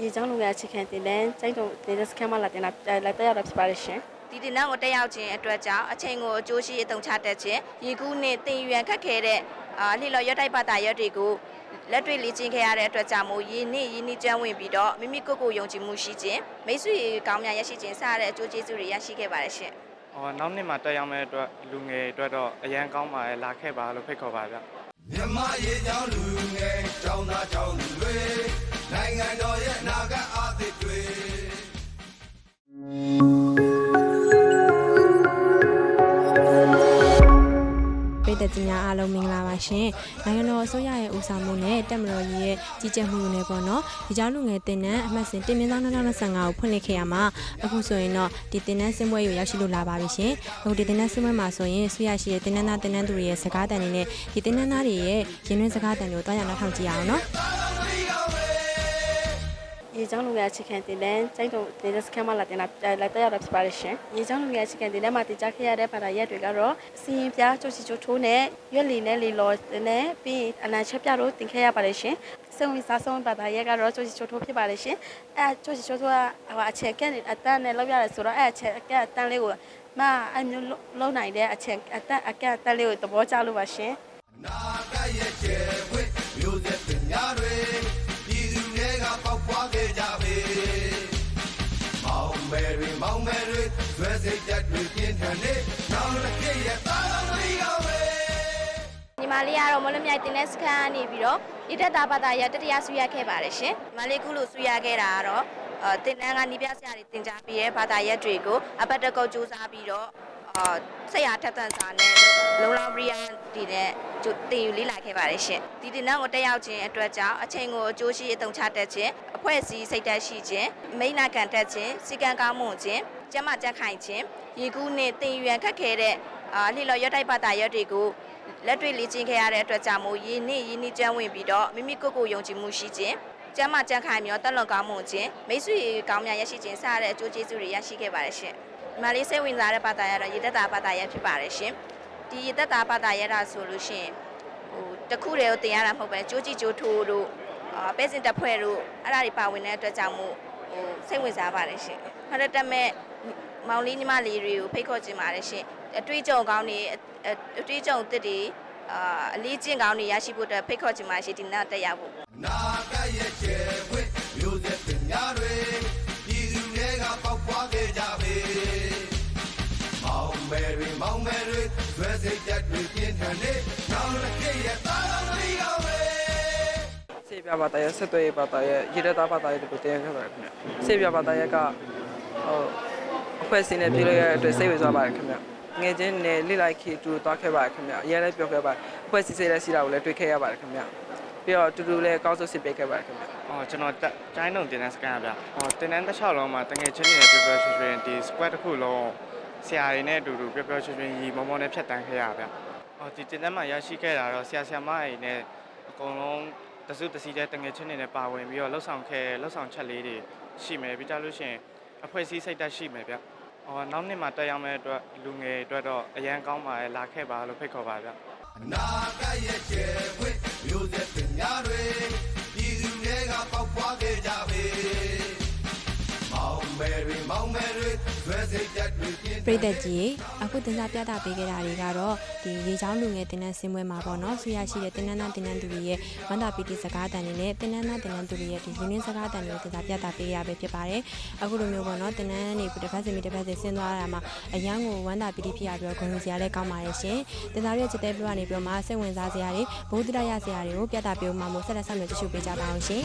ရေချောင်းလူငယ်အခြေခံတင်တဲ့ကျိုင်းတုံနေတဲ့စခန်းမှာလာတင်လာလာတက်ရတာဖြစ်ပါတယ်ရှင်ဒီတင်နန်းကိုတက်ရောက်ခြင်းအတွက်ကြောင့်အချိန်ကိုအကျိုးရှိအသုံးချတတ်ခြင်းရေကူးနဲ့တင်ရွံခက်ခဲတဲ့အာလှလော်ရွက်တိုက်ပါတာရွက်တွေကိုလက်တွေ့လေ့ကျင့်ခဲ့ရတဲ့အတွက်ကြောင့်မို့ရင်းနှီးရင်းနှီးကျွမ်းဝင်ပြီးတော့မိမိကိုယ်ကိုယ်ယုံကြည်မှုရှိခြင်းမိတ်ဆွေကောင်းများရရှိခြင်းစတဲ့အကျိုးကျေးဇူးတွေရရှိခဲ့ပါတယ်ရှင်။အော်နောက်နှစ်မှာတက်ရောက်မဲ့အတွက်လူငယ်အတွက်တော့အရန်ကောင်းပါရဲ့လာခဲ့ပါလို့ဖိတ်ခေါ်ပါဗျမြမရေကြောင်းလူငယ်ចောင်းသားចောင်းသူတွေ နိုင်ငံတော်ရဲ့အနာဂတ်အသစ်တွေပြည်သက်ကြီးများအားလုံးမင်္ဂလာပါရှင်။နိုင်ငံတော်အစိုးရရဲ့ဦးဆောင်မှုနဲ့တက်မတော်ကြီးရဲ့ကြီးကြပ်မှုနဲ့ပေါ့နော်။ဒီကြောင့်လူငယ်တင်နန်းအမှတ်စဉ်တင်မင်းသား2025ကိုဖွင့်လှစ်ခဲ့ရမှာအခုဆိုရင်တော့ဒီတင်နန်းစင်ပွဲကိုရောက်ရှိလို့လာပါပြီရှင်။အခုဒီတင်နန်းစင်ပွဲမှာဆိုရင်ဆွေရရှိတဲ့တင်နန်းသားတင်နန်းသူတွေရဲ့စကားတန်တွေနဲ့ဒီတင်နန်းသားတွေရဲ့ရင်တွင်းစကားတန်တွေကိုတွားရအောင်ထောက်ကြည့်အောင်နော်။ ရေချောင်းလူငယ်အခြေခံတင်တဲ့ကျိုင်းတုံနေတဲ့စခန်းမှာလာတင်လာလာတက်ရတာဖြစ်ပါတယ်ရှင်ရေချောင်းလူငယ်အခြေခံတင်တဲ့မှာတင်ကြခဲ့ရတဲ့ဘာသာရက်တွေကတော့စီရင်ပြားချိုချီချိုထိုးနဲ့ရွက်လီနဲ့လီလော်နဲ့ပြီးရင်အလံချက်ပြတို့တင်ခဲ့ရပါတယ်ရှင်စံဝင်စားဆုံးဘာသာရက်ကတော့ချိုချီချိုထိုးဖြစ်ပါတယ်ရှင်အဲချိုချီချိုထိုးကဟိုအချက်ကဲအတန်းနဲ့လောက်ရတယ်ဆိုတော့အဲအချက်အကဲအတန်းလေးကိုမအမျိုးလုံးနိုင်တဲ့အချက်အတန်းအကဲအတန်းလေးကိုသဘောကျလို့ပါရှင်နာကရဲ့ မောင်မယ်တွေဆွဲစိတ်တက်တွေပြင်းထန်နေနောက်တစ်ခေတ်ရဲ့သားတော်လေးကပဲညီမလေးကတော့မလွန်မြိုက်တင်တဲ့စခန်းကနေပြီးတော့ဣတတာဘာသာရတတရားဆူရခဲ့ပါတယ်ရှင်ညီမလေးခုလိုဆူရခဲ့တာကတော့အာတင်နန်းကနီးပြဆရာတွေတင် जा ပြီးရဲ့ဘာသာရက်တွေကိုအပတ်တကုတ်စူးစမ်းပြီးတော့အာဆက်ရထက်သန်စာနဲ့လုံလောက်ပရိယာတည်တဲ့တင်ယူလေးလာခဲ့ပါတယ်ရှင်ဒီတင်နန်းကိုတက်ရောက်ခြင်းအတွက်ကြောင့်အချိန်ကိုအကျိုးရှိအသုံးချတတ်ခြင်းအဖွဲ့အစည်းစိတ်ဓာတ်ရှိခြင်းမိန်းနာခံတတ်ခြင်းစီကံကောင်းမှုခြင်း ကျမကြက်ခိုင်ခြင်းရေကူးနဲ့တင်ရွံခက်ခဲတဲ့အာလှလော်ရွက်တိုက်ပါတာရွက်တွေကိုလက်တွေ့လေ့ကျင့်ခဲ့ရတဲ့အတွက်ကြောင့်မို့ရင်းနှီးရင်းနှီးကျွမ်းဝင်ပြီးတော့မိမိကိုယ်ကိုယ်ယုံကြည်မှုရှိခြင်းကျမ်းမာကြံ့ခိုင်မျောတက်လွန်ကောင်းမှုခြင်းမိတ်ဆွေကောင်းများရရှိခြင်းစတဲ့အကျိုးကျေးဇူးတွေရရှိခဲ့ပါတယ်ရှင်။ဒီမှာလေးစိတ်ဝင်စားတဲ့ဘာသာရတော့ရေသက်တာဘာသာရဖြစ်ပါတယ်ရှင်။ဒီရေသက်တာဘာသာရတာဆိုလို့ရှိရင်ဟိုတစ်ခုတည်းကိုတင်ရတာမဟုတ်ပဲကြိုးကြည့်ကြိုးထိုးတို့အာပဲစင်တက်ဖွဲ့တို့အဲ့ဒါတွေပါဝင်တဲ့အတွက်ကြောင့်မို့ ဟိုစိတ်ဝင်စားပါတယ်ရှင်။ဟာတက်မဲ့မောင်လေးညီမလေးတွေကိုဖိတ်ခေါ်ခြင်းပါတယ်ရှင်။အတွေ့အကြုံကောင်းတွေအအတွေ့အကြုံသစ်တွေအာအလေးကျင့်ကောင်းတွေရရှိဖို့အတွက်ဖိတ်ခေါ်ချင်ပါရှိဒီနောက်တက်ရောက်ဖို့နာကရဲ့ကျယ်ဝဲမျိုးသက်ပညာတွေပြည်သူတွေကပေါက်ပွားခဲ့ကြပေမောင်မယ်တွေမောင်မယ်တွေဆွဲစိတ်တက်တွေပြင်းထန်နေနောက်တစ်ခေတ်ရဲ့သားတော်လေးကပဲစေ ပြဘာသာရဲ့ဆက်သွယ်ရေးဘာသာရဲ့ရေရတာဘာသာရဲ့တို့တင်ခဲ့ပါတယ်ခင်ဗျစေပြဘာသာရဲ့ကဟိုအဖွဲ့အစည်းနဲ့ပြည်လို့ရတဲ့အတွက်စိတ်ဝင်စားပါတယ်ခင်ဗျငယ်ချင်းနဲ့လိလိုက်ခေတူသွားခဲ့ပါတယ်ခင်ဗျအရင်လည်းပြောခဲ့ပါတယ်အဖွဲ့အစည်းစိတ်လည်းစီတာကိုလည်းတွေ့ခဲ့ရပါတယ်ခင်ဗျပြီးတော့တူတူလည်းကောင်းဆုံးစစ်ပေးခဲ့ပါတယ်ခင်ဗျ။အော်ကျွန်တော်တက်ကျိုင်းတုံတင်တဲ့စကန်ဗျ။အော်တင်တဲ့တစ်လျှောက်လုံးမှာတငယ်ချင်းတွေနဲ့ပြောပြောရွှင်ရွှင်ဒီ squad တစ်ခုလုံးဆရာတွေနဲ့အတူတူပြောပြောရွှင်ရွှင်ရီမောမောနဲ့ဖြတ်တန်းခဲ့ရဗျ။အော်ဒီတင်တဲ့မှာရရှိခဲ့တာတော့ဆရာဆရာမတွေနဲ့အကုန်လုံး တစုတစည်းတဲ့တငယ်ချင်းတွေနဲ့ပါဝင်ပြီးတော့လှုပ်ဆောင်ခဲ့လှုပ်ဆောင်ချက်လေးတွေရှိမယ်ပြီးကြလို့ရှိရင်အဖွဲ့အစည်းစိတ်ဓာတ်ရှိမယ်ဗျ။အော်နောက်နှစ်မှာတက်ရောက်မဲ့အတွက်လူငယ်အတွက်တော့အရန်ကောင်းပါရဲ့လာခဲ့ပါလို့ဖိတ်ခေါ်ပါဗျ။နာကရဲ့ကျယ်ဝဲမျိုးသက်ပညာတွေ ပြင်းထန်ပြည်သက်ကြီးအခုတင်စားပြတာပေးခဲ့တာတွေကတော့ဒီရေချောင်းလူငယ်တင်နန်းစင်ပွဲမှာပေါ့နော်ဆွေရရှိတဲ့တင်နန်းသားတင်နန်းသူတွေရဲ့ဝန်တာပီတီစကားတန်တွေနဲ့တင်နန်းသားတင်နန်းသူတွေရဲ့ဒီရင်းနှင်းစကားတန်တွေကိုတင်စားပြတာပေးရပဲဖြစ်ပါတယ်အခုလိုမျိုးပေါ့နော်တင်နန်းနေတစ်ဖက်စီမီတစ်ဖက်စီဆင်းသွားတာမှာအရန်ကိုဝန်တာပီတီဖြစ်ရပြီးတော့ဂုဏ်ယူစရာလည်းကောင်းပါတယ်ရှင်တင်စားပြတဲ့ချက်တဲ့ပြကနေပြီးတော့မှစိတ်ဝင်စားစရာတွေဘုဒ္ဓရရစရာတွေကိုပြတာပေးမှမို့ဆက်လက်ဆက်မြကြည့်ရှုပေးကြပါအောင်ရှင်